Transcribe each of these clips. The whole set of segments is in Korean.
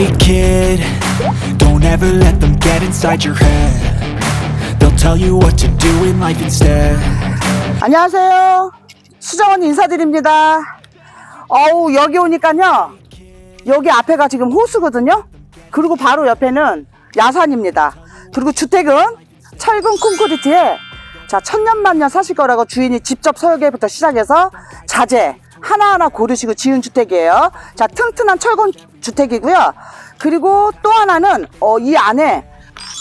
Hey kid, don't ever let them get inside your head. They'll tell you what to do in life instead. 안녕하세요. 수정원 인사드립니다. 어우, 여기 오니까요. 여기 앞에가 지금 호수거든요. 그리고 바로 옆에는 야산입니다. 그리고 주택은 철근 콘크리트에 자, 천년만년 사실 거라고 주인이 직접 설계부터 시작해서 자재 하나하나 고르시고 지은 주택이에요. 자, 튼튼한 철근 주택이고요. 그리고 또 하나는 어, 이 안에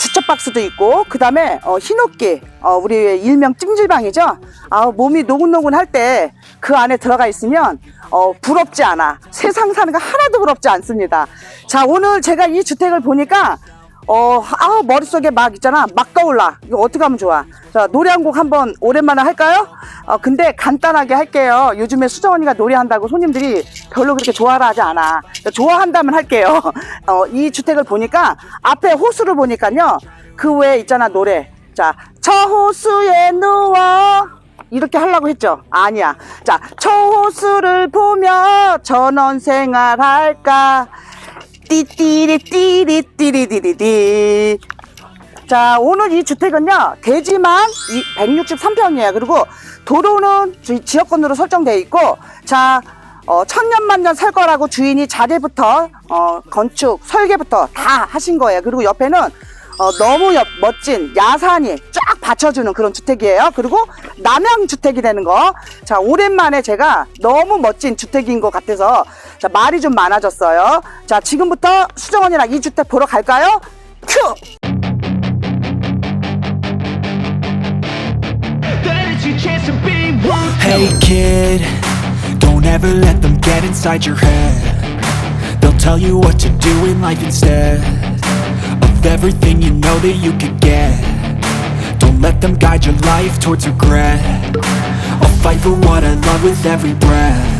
주차 박스도 있고 그 다음에 어, 흰옥기 어, 우리 일명 찜질방이죠 아, 몸이 노곤노곤할 때 그 안에 들어가 있으면 어, 부럽지 않아 세상 사는 거 하나도 부럽지 않습니다 자 오늘 제가 이 주택을 보니까 어, 아, 머릿속에 막 있잖아. 막 떠올라. 이거 어떻게 하면 좋아? 자, 노래 한 곡 한번 오랜만에 할까요? 어, 근데 간단하게 할게요. 요즘에 수정 언니가 노래한다고 손님들이 별로 그렇게 좋아라 하지 않아. 그러니까 좋아한다면 할게요. 어, 이 주택을 보니까 앞에 호수를 보니까요. 그 외에 있잖아, 노래. 자, 저 호수에 누워. 이렇게 하려고 했죠? 아니야. 자, 저 호수를 보며 전원 생활할까? 띠띠리 띠리 띠리 띠리디 자 오늘 이 주택은요 대지만 163평이에요 그리고 도로는 지- 지역권으로 설정되어 있고 자 어, 천년만년 살 거라고 주인이 자재부터 어, 건축 설계부터 다 하신 거예요 그리고 옆에는 어, 너무 옆- 멋진 야산이 쫙 받쳐주는 그런 주택이에요. 그리고 남양 주택이 되는 거. 자, 오랜만에 제가 너무 멋진 주택인 것 같아서 자, 말이 좀 많아졌어요. 자, 지금부터 수정원이랑 이 주택 보러 갈까요? 큐! Hey kid, don't ever let them get inside your head. They'll tell you what to do in life instead of everything you know that you could get. Don't let them guide your life towards regret. I'll fight for what I love with every breath.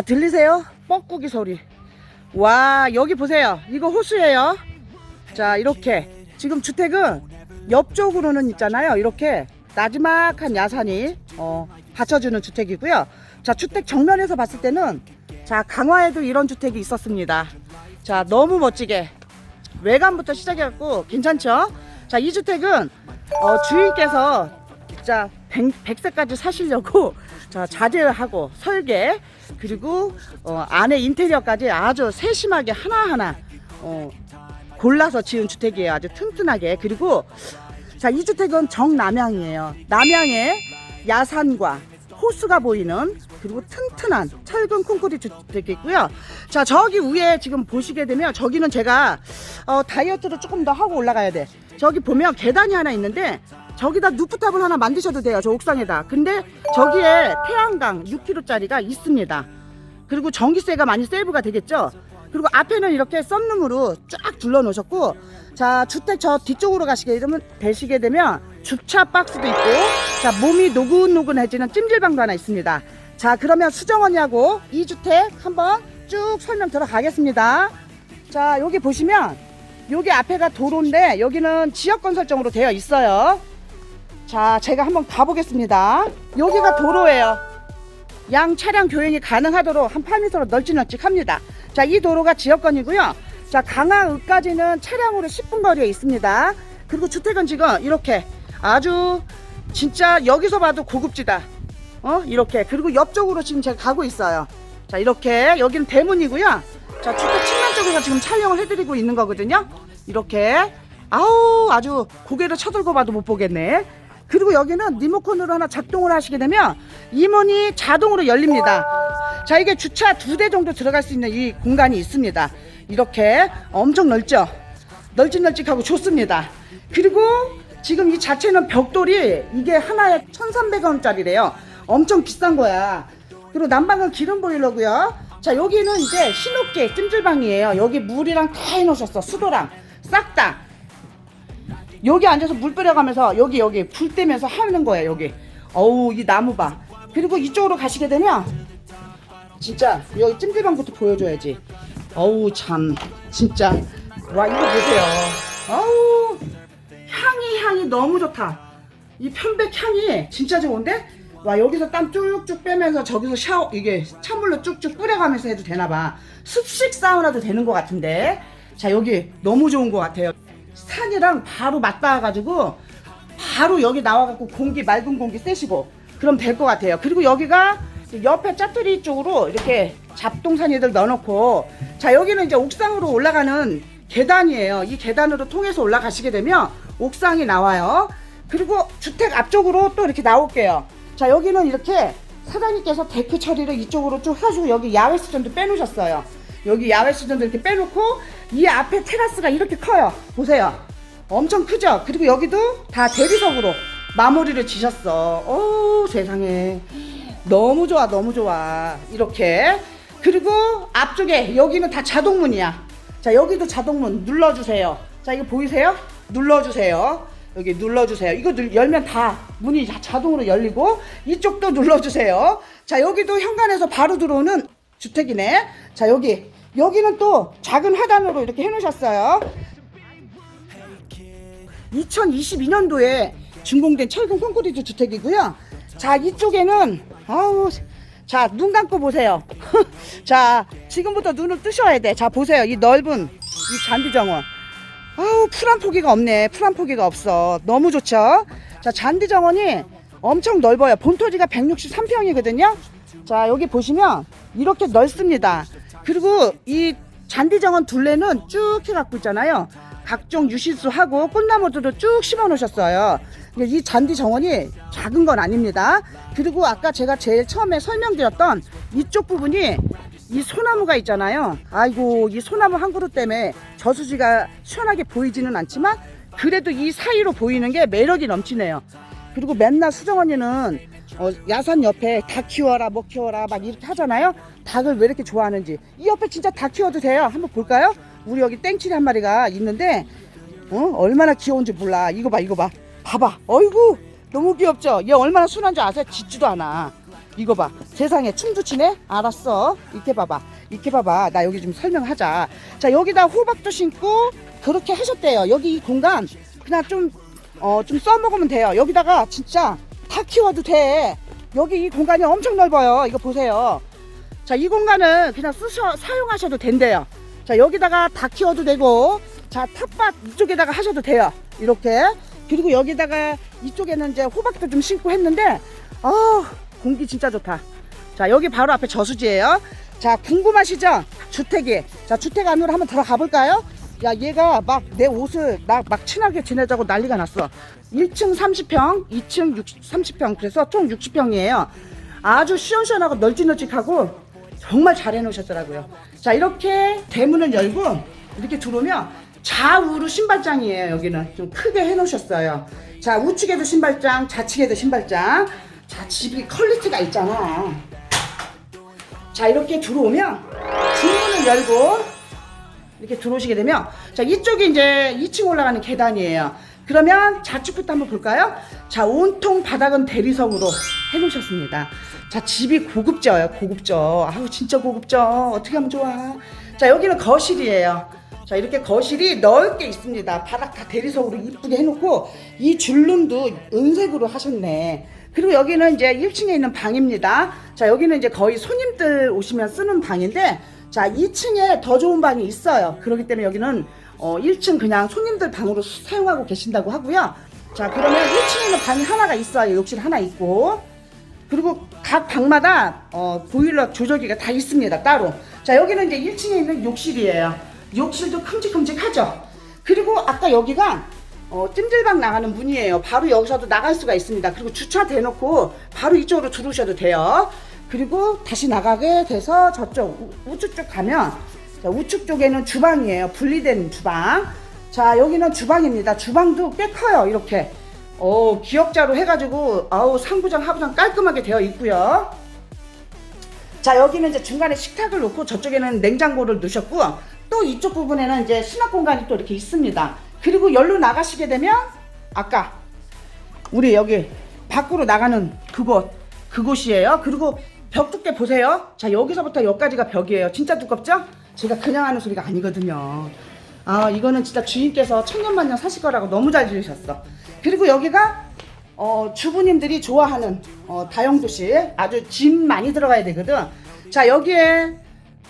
자, 들리세요? 뻐꾸기 소리. 와, 여기 보세요. 이거 호수예요. 자, 이렇게. 지금 주택은 옆쪽으로는 있잖아요. 이렇게 나지막한 야산이 어, 받쳐주는 주택이고요. 자, 주택 정면에서 봤을 때는 자, 강화에도 이런 주택이 있었습니다. 자, 너무 멋지게 외관부터 시작해갖고 괜찮죠? 자, 이 주택은 어, 주인께서 진짜 100, 세까지 사시려고 자, 자재하고 설계 그리고 어, 안에 인테리어까지 아주 세심하게 하나하나 어, 골라서 지은 주택이에요. 아주 튼튼하게. 그리고 자, 이 주택은 정남향이에요. 남향에 야산과 호수가 보이는 그리고 튼튼한 철근 콘크리트 주택이 있고요. 자, 저기 위에 지금 보시게 되면 저기는 제가 어, 다이어트를 조금 더 하고 올라가야 돼. 저기 보면 계단이 하나 있는데 저기다 루프탑을 하나 만드셔도 돼요. 저 옥상에다. 근데 저기에 태양광 6kg짜리가 있습니다. 그리고 전기세가 많이 세이브가 되겠죠. 그리고 앞에는 이렇게 썬룸으로 쫙 둘러 놓으셨고 자 주택 저 뒤쪽으로 가시게 되면 되시게 되면 주차 박스도 있고 자 몸이 노근노근해지는 찜질방도 하나 있습니다. 자 그러면 수정원이하고 이 주택 한번 쭉 설명 들어가겠습니다. 자 여기 보시면 여기 앞에가 도로인데 여기는 지역건 설정으로 되어 있어요. 자 제가 한번 가보겠습니다. 여기가 도로예요. 양 차량 교행이 가능하도록 한 8m로 널찍널찍합니다. 자, 이 도로가 지역권이고요. 자, 강화읍까지는 차량으로 10분 거리에 있습니다. 그리고 주택은 지금 이렇게 아주 진짜 여기서 봐도 고급지다. 어? 이렇게. 그리고 옆쪽으로 지금 제가 가고 있어요. 자, 이렇게. 여기는 대문이고요. 자, 주택 측면 쪽에서 지금 촬영을 해드리고 있는 거거든요. 이렇게. 아우, 아주 고개를 쳐들고 봐도 못 보겠네. 그리고 여기는 리모컨으로 하나 작동을 하시게 되면 이 문이 자동으로 열립니다. 자, 이게 주차 두 대 정도 들어갈 수 있는 이 공간이 있습니다. 이렇게 엄청 넓죠? 널찍널찍하고 좋습니다. 그리고 지금 이 자체는 벽돌이 이게 하나에 1,300원짜리래요. 엄청 비싼 거야. 그리고 난방은 기름 보일러고요. 자, 여기는 이제 신호계 찜질방이에요. 여기 물이랑 다 해놓으셨어. 수도랑 싹 다. 여기 앉아서 물 뿌려가면서 여기 여기 불 떼면서 하는 거예요 여기 어우 이 나무 봐 그리고 이쪽으로 가시게 되면 진짜 여기 찜질방부터 보여줘야지 어우 참 진짜 와 이거 보세요 어우 향이 향이 너무 좋다 이 편백 향이 진짜 좋은데 와 여기서 땀 쭉쭉 빼면서 저기서 샤워 이게 찬물로 쭉쭉 뿌려가면서 해도 되나봐 습식 사우나도 되는 것 같은데 자 여기 너무 좋은 것 같아요 산이랑 바로 맞닿아가지고 바로 여기 나와갖고 공기 맑은 공기 쐬시고 그럼 될 것 같아요. 그리고 여기가 옆에 짜투리 쪽으로 이렇게 잡동사니들 넣어놓고 자 여기는 이제 옥상으로 올라가는 계단이에요. 이 계단으로 통해서 올라가시게 되면 옥상이 나와요. 그리고 주택 앞쪽으로 또 이렇게 나올게요. 자 여기는 이렇게 사장님께서 데크 처리를 이쪽으로 쭉 해가지고 여기 야외 수전도 빼놓으셨어요. 여기 야외 수전도 이렇게 빼놓고 이 앞에 테라스가 이렇게 커요. 보세요. 엄청 크죠? 그리고 여기도 다 대리석으로 마무리를 지셨어. 오 세상에. 너무 좋아, 너무 좋아. 이렇게. 그리고 앞쪽에 여기는 다 자동문이야. 자, 여기도 자동문 눌러주세요. 자, 이거 보이세요? 눌러주세요. 여기 눌러주세요. 이거 눌- 열면 다 문이 다 자동으로 열리고 이쪽도 눌러주세요. 자, 여기도 현관에서 바로 들어오는 주택이네. 자, 여기. 여기는 또 작은 화단으로 이렇게 해놓으셨어요. 2022년도에 준공된 철근 콘크리트 주택이고요. 자, 이쪽에는 아우 자, 눈 감고 보세요. 자, 지금부터 눈을 뜨셔야 돼. 자, 보세요. 이 넓은 이 잔디 정원. 아우, 풀 한 포기가 없네. 풀 한 포기가 없어. 너무 좋죠? 자, 잔디 정원이 엄청 넓어요. 본토지가 163평이거든요. 자, 여기 보시면 이렇게 넓습니다. 그리고 이 잔디 정원 둘레는 쭉 해갖고 있잖아요. 각종 유실수하고 꽃나무들도 쭉 심어 놓으셨어요. 이 잔디 정원이 작은 건 아닙니다. 그리고 아까 제가 제일 처음에 설명드렸던 이쪽 부분이 이 소나무가 있잖아요. 아이고 이 소나무 한 그루 때문에 저수지가 시원하게 보이지는 않지만 그래도 이 사이로 보이는 게 매력이 넘치네요. 그리고 맨날 수정 언니는 어, 야산 옆에 닭 키워라 뭐 키워라 막 이렇게 하잖아요. 닭을 왜 이렇게 좋아하는지 이 옆에 진짜 닭 키워도 돼요. 한번 볼까요? 우리 여기 땡칠이 한 마리가 있는데 어? 얼마나 귀여운지 몰라. 이거 봐, 이거 봐. 봐봐. 어이구, 너무 귀엽죠? 얘 얼마나 순한 줄 아세요? 짖지도 않아. 이거 봐. 세상에 춤도 추네? 알았어. 이렇게 봐봐. 이렇게 봐봐. 나 여기 좀 설명하자. 자, 여기다 호박도 심고 그렇게 하셨대요. 여기 이 공간 그냥 좀, 어, 좀 써먹으면 돼요. 여기다가 진짜 다 키워도 돼. 여기 이 공간이 엄청 넓어요. 이거 보세요. 자, 이 공간은 그냥 쓰셔, 사용하셔도 된대요. 자, 여기다가 다 키워도 되고, 자, 텃밭 이쪽에다가 하셔도 돼요. 이렇게. 그리고 여기다가 이쪽에는 이제 호박도 좀 심고 했는데, 아 공기 진짜 좋다. 자, 여기 바로 앞에 저수지예요. 자, 궁금하시죠? 주택이. 자, 주택 안으로 한번 들어가 볼까요? 야, 얘가 막 내 옷을 나 막 친하게 지내자고 난리가 났어. 1층 30평, 2층 60, 30평. 그래서 총 60평이에요. 아주 시원시원하고 널찍널찍하고 정말 잘 해놓으셨더라고요. 자, 이렇게 대문을 열고 이렇게 들어오면 좌우로 신발장이에요. 여기는 좀 크게 해놓으셨어요. 자, 우측에도 신발장, 좌측에도 신발장. 자, 집이 퀄리티가 있잖아. 자, 이렇게 들어오면 중문을 열고 이렇게 들어오시게 되면 자, 이쪽이 이제 2층 올라가는 계단이에요. 그러면 좌측부터 한번 볼까요? 자, 온통 바닥은 대리석으로 해놓으셨습니다. 자, 집이 고급져요, 고급져. 아우, 진짜 고급져. 어떻게 하면 좋아. 자, 여기는 거실이에요. 자 이렇게 거실이 넓게 있습니다. 바닥 다 대리석으로 이쁘게 해놓고 이 줄눈도 은색으로 하셨네. 그리고 여기는 이제 1층에 있는 방입니다. 자 여기는 이제 거의 손님들 오시면 쓰는 방인데 자 2층에 더 좋은 방이 있어요. 그렇기 때문에 여기는 어 1층 그냥 손님들 방으로 수- 사용하고 계신다고 하고요. 자 그러면 1층에 있는 방이 하나가 있어요. 욕실 하나 있고 그리고 각 방마다 어, 보일러 조절기가 다 있습니다 따로 자 여기는 이제 1층에 있는 욕실이에요 욕실도 큼직큼직하죠 그리고 아까 여기가 어, 찜질방 나가는 문이에요. 바로 여기서도 나갈 수가 있습니다. 그리고 주차 대놓고 바로 이쪽으로 들어오셔도 돼요. 그리고 다시 나가게 돼서 저쪽 우- 우측 쪽 가면 자, 우측 쪽에는 주방이에요. 분리된 주방. 자 여기는 주방입니다. 주방도 꽤 커요 이렇게. 어, 기역자로 해가지고 아우 상부장 하부장 깔끔하게 되어 있고요. 자 여기는 이제 중간에 식탁을 놓고 저쪽에는 냉장고를 넣으셨고 또 이쪽 부분에는 이제 수납 공간이 또 이렇게 있습니다. 그리고 열로 나가시게 되면 아까 우리 여기 밖으로 나가는 그곳 그곳이에요. 그리고 벽 두께 보세요. 자 여기서부터 여기까지가 벽이에요. 진짜 두껍죠? 제가 그냥 하는 소리가 아니거든요. 아 이거는 진짜 주인께서 천년만년 사실 거라고 너무 잘 지으셨어. 그리고 여기가 어, 주부님들이 좋아하는 어, 다용도실 아주 짐 많이 들어가야 되거든. 자 여기에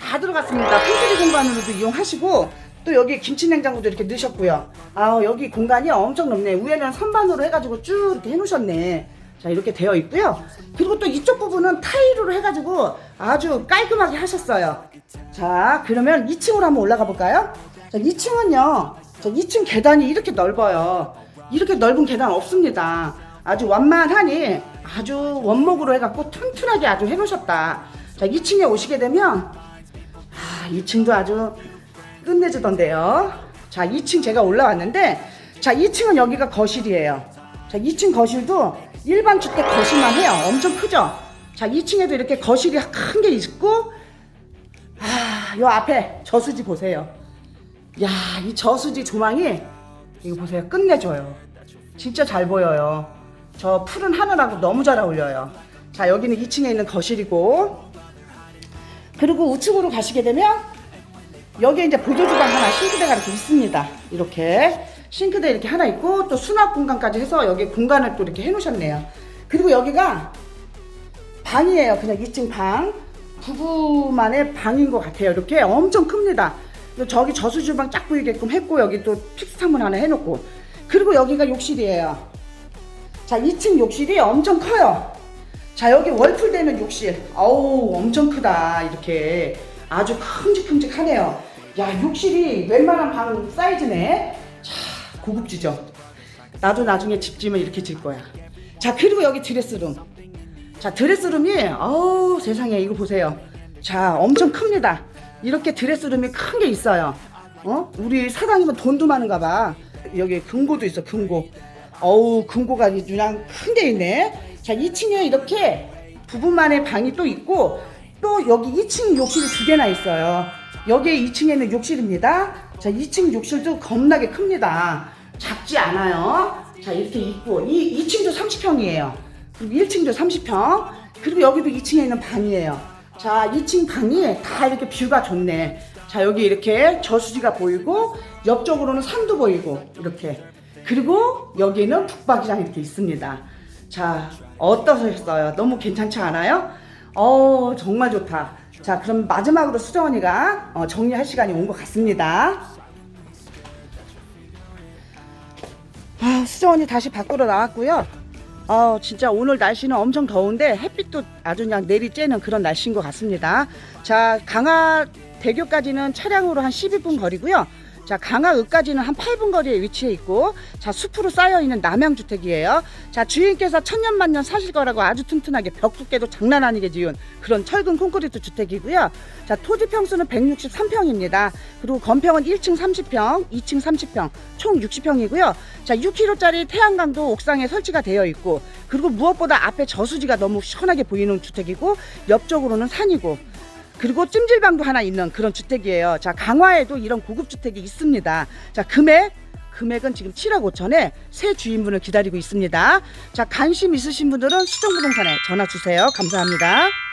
다 들어갔습니다. 팬트리 공간으로도 이용하시고 또 여기 김치냉장고도 이렇게 넣으셨고요. 아 여기 공간이 엄청 넓네. 위에는 선반으로 해가지고 쭉 이렇게 해놓으셨네. 자 이렇게 되어 있고요. 그리고 또 이쪽 부분은 타일로 해가지고 아주 깔끔하게 하셨어요. 자 그러면 2층으로 한번 올라가 볼까요? 자 2층은요. 자 2층 계단이 이렇게 넓어요. 이렇게 넓은 계단 없습니다. 아주 완만하니 아주 원목으로 해갖고 튼튼하게 아주 해놓으셨다. 자 2층에 오시게 되면 아, 2층도 아주 끝내주던데요. 자, 2층 제가 올라왔는데, 자, 2층은 여기가 거실이에요. 자, 2층 거실도 일반 주택 거실만 해요. 엄청 크죠? 자, 2층에도 이렇게 거실이 큰 게 있고, 아, 요 앞에 저수지 보세요. 야, 이 저수지 조망이, 이거 보세요. 끝내줘요. 진짜 잘 보여요. 저 푸른 하늘하고 너무 잘 어울려요. 자, 여기는 2층에 있는 거실이고, 그리고 우측으로 가시게 되면 여기에 이제 보조주방 하나 싱크대가 이렇게 있습니다. 이렇게 싱크대 이렇게 하나 있고 또 수납 공간까지 해서 여기 공간을 또 이렇게 해놓으셨네요. 그리고 여기가 방이에요. 그냥 2층 방. 부부만의 방인 것 같아요. 이렇게 엄청 큽니다. 저기 저수주방 쫙 보이게끔 했고 여기 또 픽스창문 하나 해놓고 그리고 여기가 욕실이에요. 자 2층 욕실이 엄청 커요. 자 여기 월풀 되는 욕실 어우 엄청 크다 이렇게 아주 큼직큼직하네요 야 욕실이 웬만한 방 사이즈네. 자 고급지죠. 나도 나중에 집 지으면 이렇게 질 거야. 자 그리고 여기 드레스룸. 자 드레스룸이 어우 세상에 이거 보세요. 자 엄청 큽니다. 이렇게 드레스룸이 큰 게 있어요. 어? 우리 사장님은 돈도 많은가 봐. 여기 금고도 있어 금고. 어우 금고가 그냥 큰 게 있네. 자 2층에 이렇게 부부만의 방이 또 있고 또 여기 2층 욕실이 두 개나 있어요 여기에 2층에는 욕실입니다. 자 2층 욕실도 겁나게 큽니다. 작지 않아요. 자 이렇게 있고 이 2층도 30평이에요. 그리고 1층도 30평. 그리고 여기도 2층에 있는 방이에요. 자 2층 방이 다 이렇게 뷰가 좋네. 자 여기 이렇게 저수지가 보이고 옆쪽으로는 산도 보이고 이렇게. 그리고 여기는 북박이장 이렇게 있습니다. 자 어떠셨어요? 너무 괜찮지 않아요? 어 정말 좋다 자 그럼 마지막으로 수정 언니가 어, 정리할 시간이 온 것 같습니다 아, 수정 언니 다시 밖으로 나왔고요. 어, 진짜 오늘 날씨는 엄청 더운데 햇빛도 아주 그냥 내리쬐는 그런 날씨인 것 같습니다. 자, 강화 대교까지는 차량으로 한 12분 거리고요. 자, 강화읍까지는 한 8분 거리에 위치해 있고, 자, 숲으로 쌓여 있는 남양주택이에요. 자, 주인께서 천년만년 사실 거라고 아주 튼튼하게 벽 두께도 장난 아니게 지은 그런 철근 콘크리트 주택이고요. 자, 토지 평수는 163평입니다. 그리고 건평은 1층 30평, 2층 30평, 총 60평이고요. 자, 6kg짜리 태양광도 옥상에 설치가 되어 있고, 그리고 무엇보다 앞에 저수지가 너무 시원하게 보이는 주택이고, 옆쪽으로는 산이고, 그리고 찜질방도 하나 있는 그런 주택이에요. 자, 강화에도 이런 고급 주택이 있습니다. 자, 금액 금액은 지금 7억 5천에 새 주인분을 기다리고 있습니다. 자, 관심 있으신 분들은 수정부동산에 전화 주세요. 감사합니다.